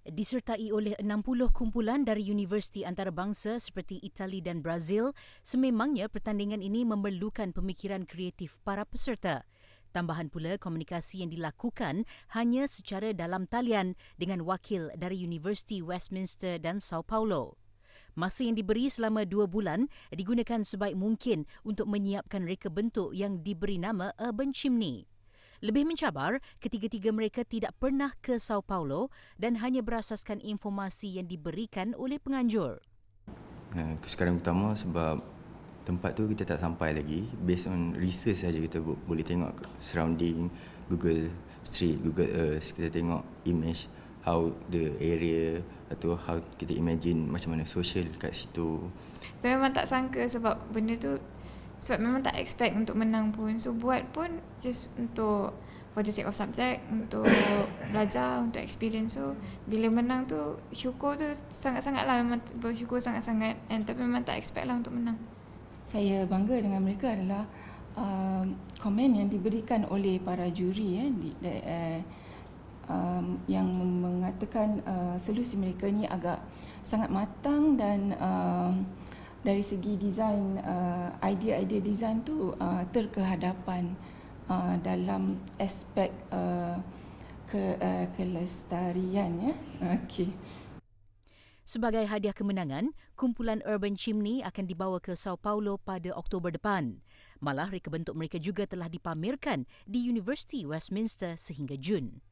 Disertai oleh 60 kumpulan dari universiti antarabangsa seperti Itali dan Brazil, sememangnya pertandingan ini memerlukan pemikiran kreatif para peserta. Tambahan pula komunikasi yang dilakukan hanya secara dalam talian dengan wakil dari Universiti Westminster dan Sao Paulo. Masa yang diberi selama dua bulan digunakan sebaik mungkin untuk menyiapkan reka bentuk yang diberi nama Urban Chimney. Lebih mencabar, ketiga-tiga mereka tidak pernah ke Sao Paulo dan hanya berasaskan informasi yang diberikan oleh penganjur. Uh, kesukaran utama sebab tempat tu kita tak sampai lagi. Based on research saja kita boleh tengok surrounding Google Street, Google Earth. Kita tengok image how the area atau how kita imagine macam mana social kat situ. Saya memang tak sangka sebab benda tu sebab memang tak expect untuk menang pun. So buat pun just untuk for the sake of subject untuk belajar untuk experience. So bila menang tu syukur tu sangat-sangat lah. Memang bersyukur sangat-sangat. And tapi memang tak expect lah untuk menang. Saya bangga dengan mereka adalah uh, komen yang diberikan oleh para juri eh, di, di, uh, um, yang mengatakan uh, solusi mereka ni agak sangat matang dan uh, dari segi desain uh, idea-idea desain tu uh, terkehadapan uh, dalam aspek uh, ke uh, kelestarian ya okey Sebagai hadiah kemenangan, kumpulan Urban Chimney akan dibawa ke Sao Paulo pada Oktober depan. Malah reka bentuk mereka juga telah dipamerkan di University Westminster sehingga Jun.